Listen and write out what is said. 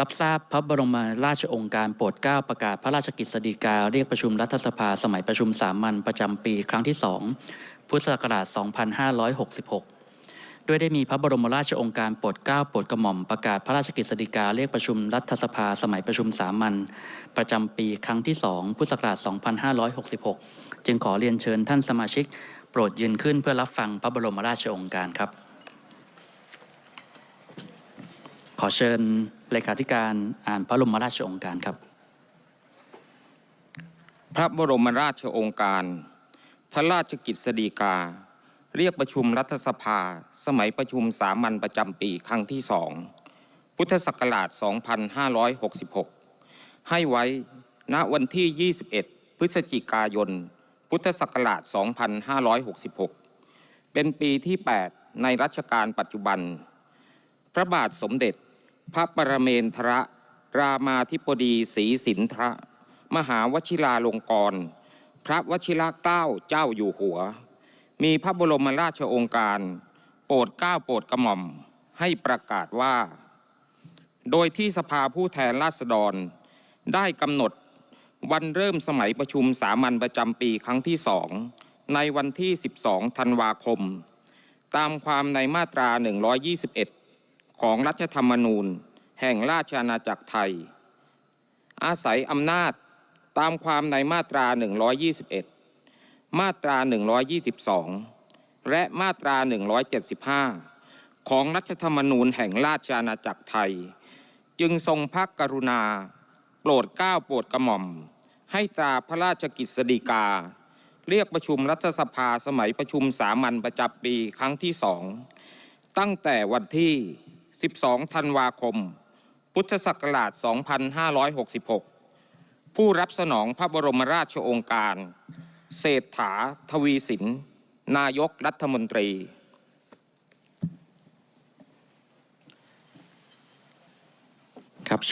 รับทราบพระบรมราชองค์การโปรดเกล้าประกาศพระราชกฤษฎีกาเรียกประชุมรัฐสภาสมัยประชุมสามัญประจำปีครั้งที่2พุทธศักราช 2566 ด้วยได้มีพระบรมราชองค์การโปรดเกล้าโปรดกระหม่อมประกาศพระราชกฤษฎีกาเรียกประชุมรัฐสภาสมัยประชุมสามัญประจำปีครั้งที่2พุทธศักราช 2566 จึงขอเรียนเชิญท่านสมาชิก โปรดยืนขึ้นเพื่อรับฟังพระบรมราชองค์การครับ ขอเชิญเลขาธิการอ่านพระบรมราชโองการครับ พระบรมราชโองการ พระราชกิจสฎีกา เรียกประชุมรัฐสภา สมัยประชุมสามัญประจำปีครั้งที่สองพุทธศักราช 2566 ให้ไว้ณวันที่ 21 พฤศจิกายน พุทธศักราช 2566 เป็นปีที่ 8 ในรัชกาลปัจจุบัน พระบาทสมเด็จ พระปรเมนทรรามาธิบดีศรีสินทรมหาวชิราลงกรณพระวชิระเกล้าเจ้าอยู่หัว มีพระบรมราชโองการ โปรดเกล้าโปรดกระหม่อมให้ประกาศว่า โดยที่สภาผู้แทนราษฎร ได้กำหนดวันเริ่มสมัยประชุมสามัญประจำปีครั้งที่สองในวันที่ 12 ธันวาคม ตามความในมาตรา 121 ของรัฐธรรมนูญ แห่งราชอาณาจักรไทย อาศัยอำนาจตามความในมาตรา 121 มาตรา 122 และมาตรา 175 ของรัฐธรรมนูญแห่งราชอาณาจักรไทย จึงทรงพระกรุณา โปรดเกล้าโปรดกระหม่อม ให้ตราพระราชกิจสฎีกา เรียกประชุมรัฐสภาสมัยประชุมสามัญประจำปีครั้งที่สองตั้งแต่วันที่ 12 ธันวาคม พุทธศักราช 2566 ผู้รับสนองพระบรมราชโองการ เศรษฐาทวีสิน นายกรัฐมนตรี